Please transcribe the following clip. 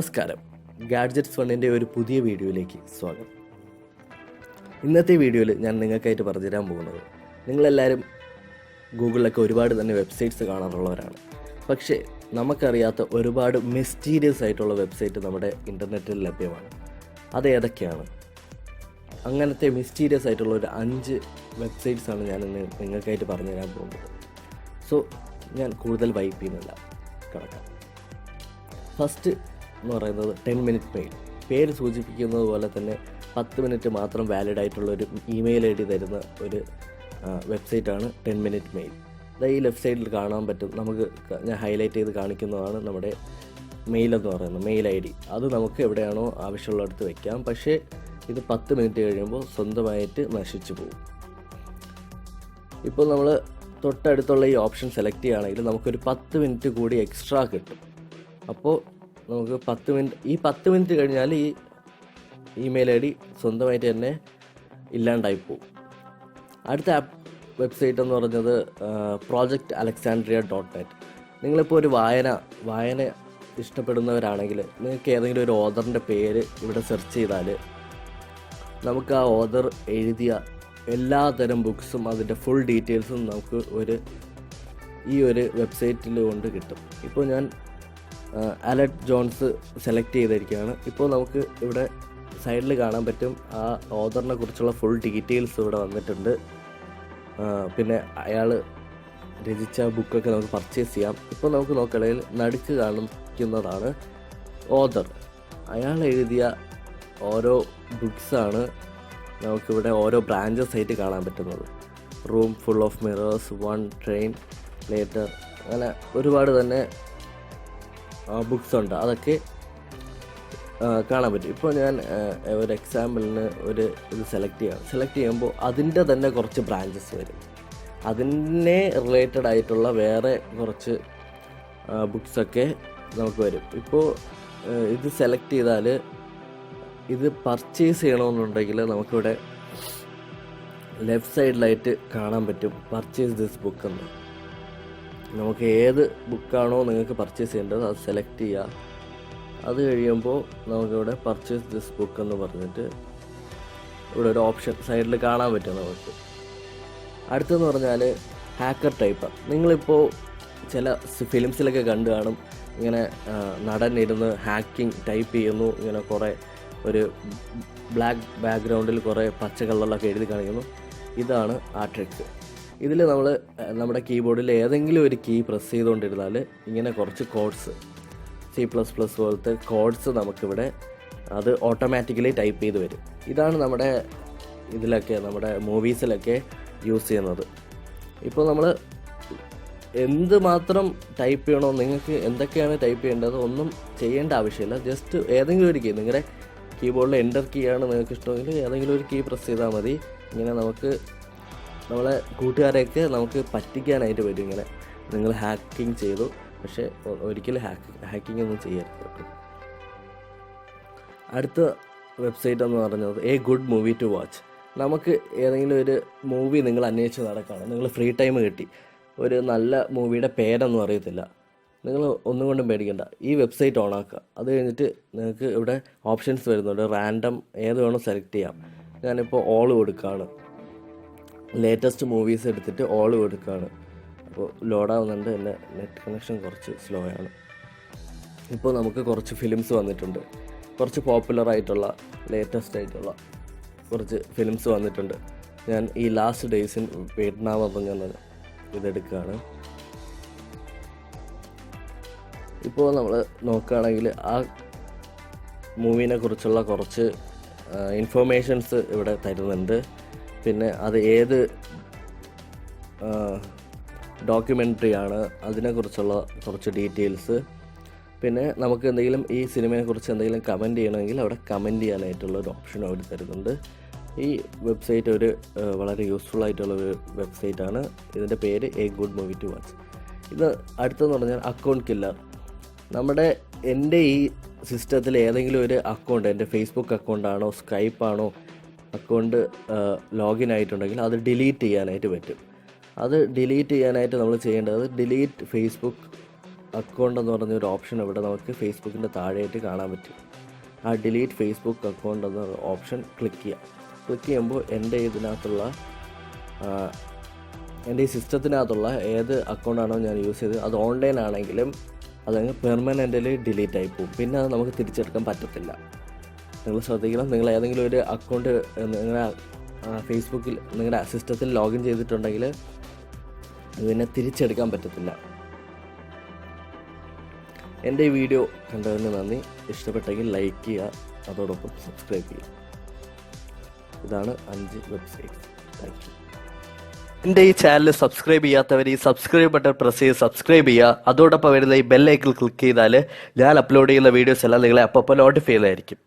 നമസ്കാരം. ഗാഡ്ജറ്റ് ഫണ്ടിന്റെ ഒരു പുതിയ വീഡിയോയിലേക്ക് സ്വാഗതം. ഇന്നത്തെ വീഡിയോയിൽ ഞാൻ നിങ്ങൾക്കായിട്ട് പറഞ്ഞുതരാൻ പോകുന്നത് നിങ്ങളെല്ലാവരും ഗൂഗിളിലൊക്കെ ഒരുപാട് തന്നെ വെബ്സൈറ്റ്സ് കാണാറുള്ളവരാണ്. പക്ഷേ നമുക്കറിയാത്ത ഒരുപാട് മിസ്റ്റീരിയസ് ആയിട്ടുള്ള വെബ്സൈറ്റ് നമ്മുടെ ഇന്റർനെറ്റിൽ ലഭ്യമാണ്. അത് ഏതൊക്കെയാണ്? അങ്ങനത്തെ മിസ്റ്റീരിയസ് ആയിട്ടുള്ള ഒരു അഞ്ച് വെബ്സൈറ്റ്സാണ് ഞാൻ നിങ്ങൾക്കായിട്ട് പറഞ്ഞു തരാൻ പോകുന്നത്. സോ ഞാൻ കൂടുതൽ വൈപ്പ് ചെയ്യുന്നില്ല. കിടക്കാം ഫസ്റ്റ് എന്ന് പറയുന്നത് ടെൻ മിനിറ്റ് മെയിൽ പേര് സൂചിപ്പിക്കുന്നത് പോലെ തന്നെ പത്ത് മിനിറ്റ് മാത്രം വാലിഡ് ആയിട്ടുള്ള ഒരു ഇമെയിൽ ഐ ഡി തരുന്ന ഒരു വെബ്സൈറ്റാണ് ടെൻ മിനിറ്റ് മെയിൽ അത് ഈ ലെഫ്റ്റ് സൈഡിൽ കാണാൻ പറ്റും. നമുക്ക് ഞാൻ ഹൈലൈറ്റ് ചെയ്ത് കാണിക്കുന്നതാണ് നമ്മുടെ മെയിൽ എന്ന് പറയുന്നത് മെയിൽ ഐ ഡി അത് നമുക്ക് എവിടെയാണോ ആവശ്യമുള്ളിടത്ത് വെക്കാം. പക്ഷേ ഇത് പത്ത് മിനിറ്റ് കഴിയുമ്പോൾ സ്വന്തമായിട്ട് നശിച്ചു പോകും. ഇപ്പോൾ നമ്മൾ തൊട്ടടുത്തുള്ള ഈ ഓപ്ഷൻ സെലക്ട് ചെയ്യുകയാണെങ്കിൽ നമുക്കൊരു പത്ത് മിനിറ്റ് കൂടി എക്സ്ട്രാ കിട്ടും. അപ്പോൾ നമുക്ക് പത്ത് മിനിറ്റ് ഈ പത്ത് മിനിറ്റ് കഴിഞ്ഞാൽ ഈ ഇമെയിൽ ഐ ഡി സ്വന്തമായിട്ട് തന്നെ ഇല്ലാണ്ടായി പോകും അടുത്ത ആപ്പ് വെബ്സൈറ്റ് എന്ന് പറഞ്ഞത് പ്രോജക്റ്റ് അലക്സാൻഡ്രിയ ഡോട്ട് നെറ്റ് നിങ്ങളിപ്പോൾ ഒരു വായന വായന ഇഷ്ടപ്പെടുന്നവരാണെങ്കിൽ നിങ്ങൾക്ക് ഏതെങ്കിലും ഒരു ഓദറിന്റെ പേര് ഇവിടെ സെർച്ച് ചെയ്താൽ നമുക്ക് ആ ഓദർ എഴുതിയ എല്ലാതരം ബുക്സും അതിന്റെ ഫുൾ ഡീറ്റെയിൽസും നമുക്ക് ഒരു ഈ ഒരു വെബ്സൈറ്റിൽ കൊണ്ട് കിട്ടും. ഇപ്പോൾ ഞാൻ അലറ്റ് ജോൺസ് സെലക്ട് ചെയ്തിരിക്കുകയാണ്. ഇപ്പോൾ നമുക്ക് ഇവിടെ സൈഡിൽ കാണാൻ പറ്റും ആ ഓദറിനെ കുറിച്ചുള്ള ഫുൾ ഡീറ്റെയിൽസ് ഇവിടെ വന്നിട്ടുണ്ട്. പിന്നെ അയാൾ രചിച്ച ബുക്കൊക്കെ നമുക്ക് പർച്ചേസ് ചെയ്യാം. ഇപ്പോൾ നമുക്ക് നോക്കുകയാണെങ്കിൽ നടുക്ക് കാണിക്കുന്നതാണ് ഓദർ അയാൾ എഴുതിയ ഓരോ ബുക്സാണ് നമുക്കിവിടെ ഓരോ ബ്രാഞ്ചസ് ആയിട്ട് കാണാൻ പറ്റുന്നത്. Room full of mirrors one train later അങ്ങനെ ഒരുപാട് തന്നെ ബുക്സ് ഉണ്ട്. അതൊക്കെ കാണാൻ പറ്റും. ഇപ്പോൾ ഞാൻ ഒരു എക്സാമ്പിളിന് ഒരു ഇത് സെലക്ട് ചെയ്യാം. സെലക്ട് ചെയ്യുമ്പോൾ അതിന്റെ തന്നെ കുറച്ച് ബ്രാഞ്ചസ് വരും. അതിനെ റിലേറ്റഡ് ആയിട്ടുള്ള വേറെ കുറച്ച് ബുക്സൊക്കെ നമുക്ക് വരും. ഇപ്പോൾ ഇത് സെലക്ട് ചെയ്താൽ ഇത് പർച്ചേസ് ചെയ്യണമെന്നുണ്ടെങ്കിൽ നമുക്കിവിടെ ലെഫ്റ്റ് സൈഡിലായിട്ട് കാണാൻ പറ്റും. പർച്ചേസ് ദിസ് ബുക്ക് എന്ന്. നമുക്ക് ഏത് ബുക്കാണോ നിങ്ങൾക്ക് പർച്ചേസ് ചെയ്യേണ്ടത് അത് സെലക്ട് ചെയ്യുക അത് കഴിയുമ്പോൾ നമുക്കിവിടെ പർച്ചേസ് ദിസ് ബുക്ക് എന്ന് പറഞ്ഞിട്ട് ഇവിടെ ഒരു ഓപ്ഷൻ സൈഡിൽ കാണാൻ പറ്റും നമുക്ക്. അടുത്തെന്ന് പറഞ്ഞാൽ ഹാക്കർ ടൈപ്പ് നിങ്ങളിപ്പോൾ ചില ഫിലിംസിലൊക്കെ കണ്ടു കാണും. ഇങ്ങനെ ഇരുന്ന് ഹാക്കിംഗ് ടൈപ്പ് ചെയ്യുന്നു. ഇങ്ങനെ കുറേ ഒരു ബ്ലാക്ക് ബാക്ക്ഗ്രൗണ്ടിൽ കുറേ പച്ച കളറിലൊക്കെ എഴുതി കാണിക്കുന്നു. ഇതാണ് ആ ട്രിക്ക് ഇതിൽ നമ്മൾ നമ്മുടെ കീബോർഡിൽ ഏതെങ്കിലും ഒരു കീ പ്രസ് ചെയ്തുകൊണ്ടിരുന്നാൽ ഇങ്ങനെ കുറച്ച് കോഡ്സ് സി പ്ലസ് പ്ലസ് പോലത്തെ കോഡ്സ് നമുക്കിവിടെ അത് ഓട്ടോമാറ്റിക്കലി ടൈപ്പ് ചെയ്ത് വരും. ഇതാണ് നമ്മുടെ ഇതിലൊക്കെ നമ്മുടെ മൂവീസിലൊക്കെ യൂസ് ചെയ്യുന്നത്. ഇപ്പോൾ നമ്മൾ എന്ത് മാത്രം ടൈപ്പ് ചെയ്യണോ നിങ്ങൾക്ക് എന്തൊക്കെയാണ് ടൈപ്പ് ചെയ്യേണ്ടത് ഒന്നും ചെയ്യേണ്ട ആവശ്യമില്ല. ജസ്റ്റ് ഏതെങ്കിലും ഒരു കീ നിങ്ങളുടെ കീബോർഡിൽ എന്റർ കീ ആണ് നിങ്ങൾക്ക് ഇഷ്ടമെങ്കിൽ ഏതെങ്കിലും ഒരു കീ പ്രസ് ചെയ്താൽ മതി. ഇങ്ങനെ നമുക്ക് നമ്മളെ കൂട്ടുകാരെയൊക്കെ നമുക്ക് പറ്റിക്കാനായിട്ട് വരും ഇങ്ങനെ നിങ്ങൾ ഹാക്കിംഗ് ചെയ്തു. പക്ഷേ ഒരിക്കലും ഹാക്ക് ഹാക്കിംഗ് ഒന്നും ചെയ്യരുത് അടുത്ത വെബ്സൈറ്റ് എന്ന് പറഞ്ഞത് a good movie to watch നമുക്ക് ഏതെങ്കിലും ഒരു മൂവി നിങ്ങൾ അന്വേഷിച്ച് നടക്കുകയാണ്. നിങ്ങൾ ഫ്രീ ടൈം കിട്ടി. ഒരു നല്ല മൂവിയുടെ പേരൊന്നും അറിയത്തില്ല. നിങ്ങൾ ഒന്നും കൊണ്ടും പേടിക്കണ്ട. ഈ വെബ്സൈറ്റ് ഓണാക്കുക അത് കഴിഞ്ഞിട്ട് നിങ്ങൾക്ക് ഇവിടെ ഓപ്ഷൻസ് വരുന്നുണ്ട്. റാൻഡം ഏത് വേണോ സെലക്ട് ചെയ്യാം. ഞാനിപ്പോൾ ഓൾ കൊടുക്കുകയാണ്. ലേറ്റസ്റ്റ് മൂവീസ് എടുത്തിട്ട് ഓൾ കൊടുക്കുകയാണ് അപ്പോൾ ലോഡാവുന്നുണ്ട് എന്റെ നെറ്റ് കണക്ഷൻ കുറച്ച് സ്ലോ ആണ്. ഇപ്പോൾ നമുക്ക് കുറച്ച് ഫിലിംസ് വന്നിട്ടുണ്ട്. കുറച്ച് പോപ്പുലറായിട്ടുള്ള ലേറ്റസ്റ്റ് ആയിട്ടുള്ള കുറച്ച് ഫിലിംസ് വന്നിട്ടുണ്ട്. ഞാൻ ഈ ലാസ്റ്റ് ഡേയ്സിൻ വിയറ്റ്നാം പറഞ്ഞ ഇതെടുക്കുകയാണ് ഇപ്പോൾ നമ്മൾ നോക്കുകയാണെങ്കിൽ ആ മൂവിനെ കുറിച്ചുള്ള കുറച്ച് ഇൻഫർമേഷൻസ് ഇവിടെ തരുന്നുണ്ട്. പിന്നെ അത് ഏത് ഡോക്യുമെന്ററി ആണ് അതിനെക്കുറിച്ചുള്ള കുറച്ച് ഡീറ്റെയിൽസ്. പിന്നെ നമുക്ക് എന്തെങ്കിലും ഈ സിനിമയെക്കുറിച്ച് എന്തെങ്കിലും കമന്റ് ചെയ്യണമെങ്കിൽ അവിടെ കമന്റ് ചെയ്യാനായിട്ടുള്ള ഒരു ഓപ്ഷൻ അവർ തരുന്നുണ്ട്. ഈ വെബ്സൈറ്റ് ഒരു വളരെ യൂസ്ഫുൾ ആയിട്ടുള്ള ഒരു ആണ്. ഇതിന്റെ പേര് a good movie to watch ഇത് അടുത്തെന്ന് പറഞ്ഞാൽ അക്കൗണ്ട് കില്ലർ. നമ്മുടെ എന്റെ ഈ സിസ്റ്റത്തിൽ ഏതെങ്കിലും ഒരു അക്കൗണ്ട് എന്റെ ഫേസ്ബുക്ക് അക്കൗണ്ടാണോ സ്കൈപ്പാണോ അക്കൗണ്ട് ലോഗിൻ ആയിട്ടുണ്ടെങ്കിൽ അത് ഡിലീറ്റ് ചെയ്യാനായിട്ട് പറ്റും. അത് ഡിലീറ്റ് ചെയ്യാനായിട്ട് നമ്മൾ ചെയ്യേണ്ടത് ഡിലീറ്റ് ഫേസ്ബുക്ക് അക്കൗണ്ട് എന്ന് പറഞ്ഞ ഒരു ഓപ്ഷൻ ഇവിടെ നമുക്ക് ഫേസ്ബുക്കിന്റെ താഴെയായിട്ട് കാണാൻ പറ്റും. ആ ഡിലീറ്റ് ഫേസ്ബുക്ക് അക്കൗണ്ട് എന്ന ഓപ്ഷൻ ക്ലിക്ക് ചെയ്യാം. ക്ലിക്ക് ചെയ്യുമ്പോൾ എന്റെ ഇതിനകത്തുള്ള എന്റെ ഈ സിസ്റ്റത്തിനകത്തുള്ള ഏത് അക്കൗണ്ടാണോ ഞാൻ യൂസ് ചെയ്തത് അത് ഓൺലൈൻ ആണെങ്കിലും അതങ്ങ് പെർമനന്റലി ഡിലീറ്റ് ആയി പോകും. പിന്നെ അത് നമുക്ക് തിരിച്ചെടുക്കാൻ പറ്റത്തില്ല. നിങ്ങൾ ശ്രദ്ധിക്കണം. നിങ്ങൾ ഏതെങ്കിലും ഒരു അക്കൗണ്ട് നിങ്ങളുടെ ഫേസ്ബുക്കിൽ നിങ്ങളുടെ സിസ്റ്റത്തിൽ ലോഗിൻ ചെയ്തിട്ടുണ്ടെങ്കിൽ ഇതിനെ തിരിച്ചെടുക്കാൻ പറ്റത്തില്ല. എന്റെ ഈ വീഡിയോ കണ്ടതിന് നന്ദി. ഇഷ്ടപ്പെട്ടെങ്കിൽ ലൈക്ക് ചെയ്യുക. അതോടൊപ്പം സബ്സ്ക്രൈബ് ചെയ്യുക. ഇതാണ് അഞ്ച് വെബ്സൈറ്റ് താങ്ക് യു എന്റെ ഈ ചാനൽ സബ്സ്ക്രൈബ് ചെയ്യാത്തവർ ഈ സബ്സ്ക്രൈബ് ബട്ടൺ പ്രസ് ചെയ്ത് സബ്സ്ക്രൈബ് ചെയ്യുക. അതോടൊപ്പം വരുന്ന ഈ ബെല്ലൈക്കിൽ ക്ലിക്ക് ചെയ്താൽ ഞാൻ അപ്ലോഡ് ചെയ്യുന്ന വീഡിയോസ് എല്ലാം നിങ്ങളെ അപ്പോൾ നോട്ടിഫൈ ചെയ്തായിരിക്കും